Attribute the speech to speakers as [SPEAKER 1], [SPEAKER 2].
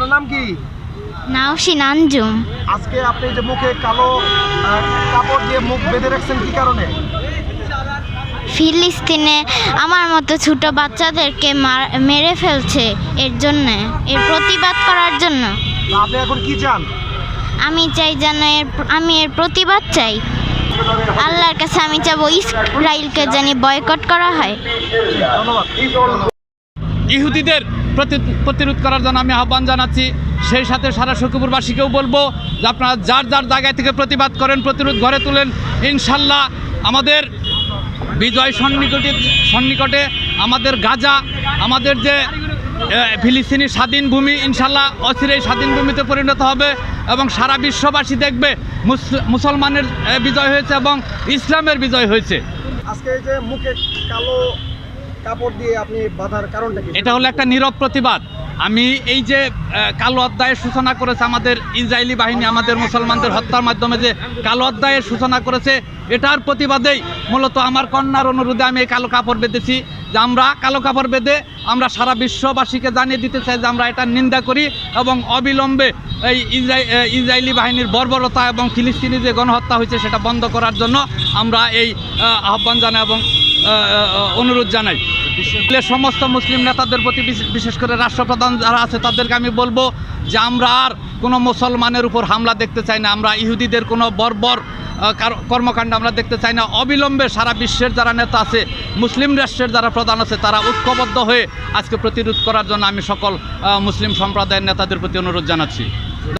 [SPEAKER 1] আপনার নাম কি?
[SPEAKER 2] নাওশিন আঞ্জুম
[SPEAKER 1] আজকে আপনি যে মুখে কালো কাপড় দিয়ে মুখ বেঁধে রাখছেন কি কারণে?
[SPEAKER 2] ফিলিস্তিনে আমার মতো ছোট বাচ্চাদেরকে মেরে ফেলছে এর জন্য এর প্রতিবাদ করার জন্য।
[SPEAKER 1] আপনি এখন কি চান?
[SPEAKER 2] আমি চাই যেন এর আমি এর প্রতিবাদ চাই। আল্লাহর কাছে আমি চাবো ইসরায়েলকে জানি বয়কট করা হয়।
[SPEAKER 1] ধন্যবাদ।
[SPEAKER 3] ইহুদিদের প্রতিরোধ করার জন্য আমি আহ্বান জানাচ্ছি। সেই সাথে সারা শকুপুরবাসীকেও বলব যে আপনারা যার যার জায়গায় থেকে প্রতিবাদ করেন, প্রতিরোধ গড়ে তুলেন, ইনশাল্লাহ আমাদের বিজয় সন্নিকটে সন্নিকটে আমাদের গাজা, আমাদের যে ফিলিস্তিনি স্বাধীন ভূমি, ইনশাল্লাহ অচিরেই স্বাধীন ভূমিতে পরিণত হবে এবং সারা বিশ্ববাসী দেখবে মুস- মুসলমানের বিজয় হয়েছে এবং ইসলামের বিজয় হয়েছে।
[SPEAKER 1] আজকে যে মুখে কালো কাপড় দিয়ে আপনি বাঁধার কারণটা
[SPEAKER 3] এটা হলো একটা নীরব প্রতিবাদ। আমি এই যে কালো অধ্যায়ের সূচনা করেছে আমাদের ইসরায়েলি বাহিনী, আমাদের মুসলমানদের হত্যার মাধ্যমে যে কালো অধ্যায়ের সূচনা করেছে, এটার প্রতিবাদেই মূলত আমার কন্যার অনুরোধে আমি এই কালো কাপড় বেঁধেছি যে আমরা কালো কাপড় বেঁধে আমরা সারা বিশ্ববাসীকে জানিয়ে দিতে চাই যে আমরা এটা নিন্দা করি এবং অবিলম্বে এই ইসরায়েল বাহিনীর বর্বরতা এবং ফিলিস্তিনি যে গণহত্যা হয়েছে সেটা বন্ধ করার জন্য আমরা এই আহ্বান জানাই এবং অনুরোধ জানাই। সমস্ত মুসলিম নেতাদের প্রতি বিশেষ করে রাষ্ট্রপ্রধান যারা আছে, তাদেরকে আমি বলব যে আমরা আর কোনো মুসলমানের উপর হামলা দেখতে চাই না। আমরা ইহুদিদের কোনো বর্বর কর্মকাণ্ড আমরা দেখতে চাই না। অবিলম্বে সারা বিশ্বের যারা নেতা আছে, মুসলিম রাষ্ট্রের যারা প্রধান আছে, তারা ঐক্যবদ্ধ হয়ে আজকে প্রতিরোধ করার জন্য আমি সকল মুসলিম সম্প্রদায়ের নেতাদের প্রতি অনুরোধ জানাচ্ছি।